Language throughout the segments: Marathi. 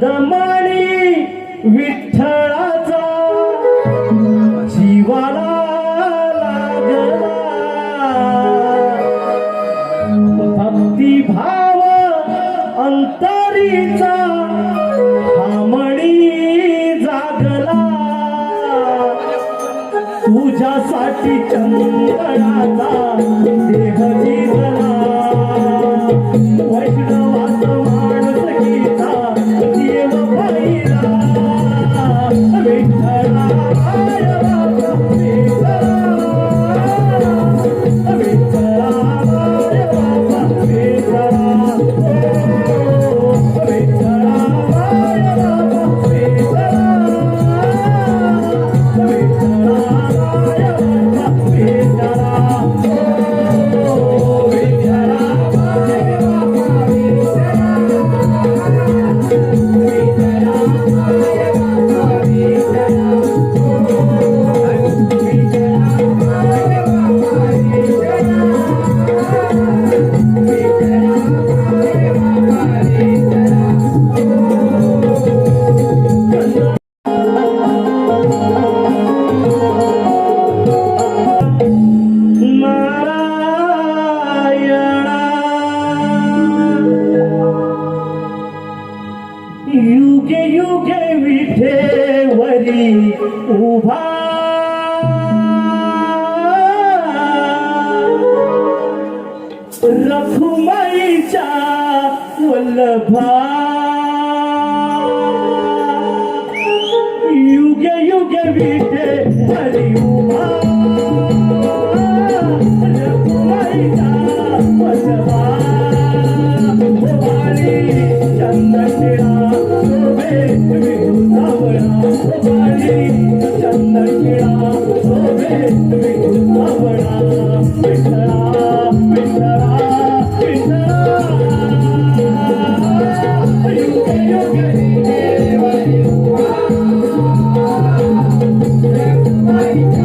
गंधमाणी विठ्ठळाचा जीवाला भक्ती भाव अंतरीचा हामणी जागला. तुझ्यासाठी चंद्रनाचा देह जिजला right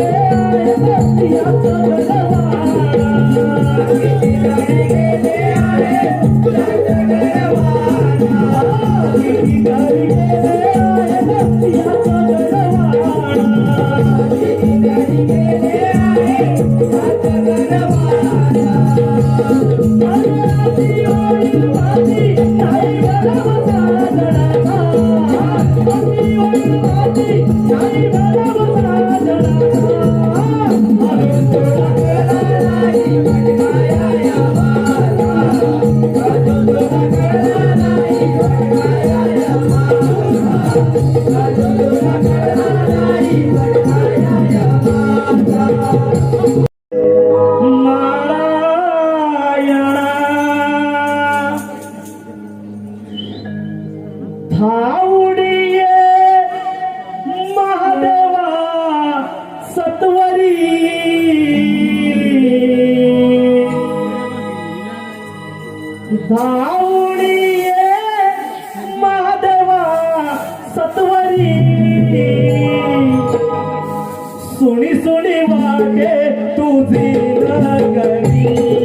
Deus. सुनी सुनी वागे तुझी नगरी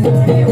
Gracias.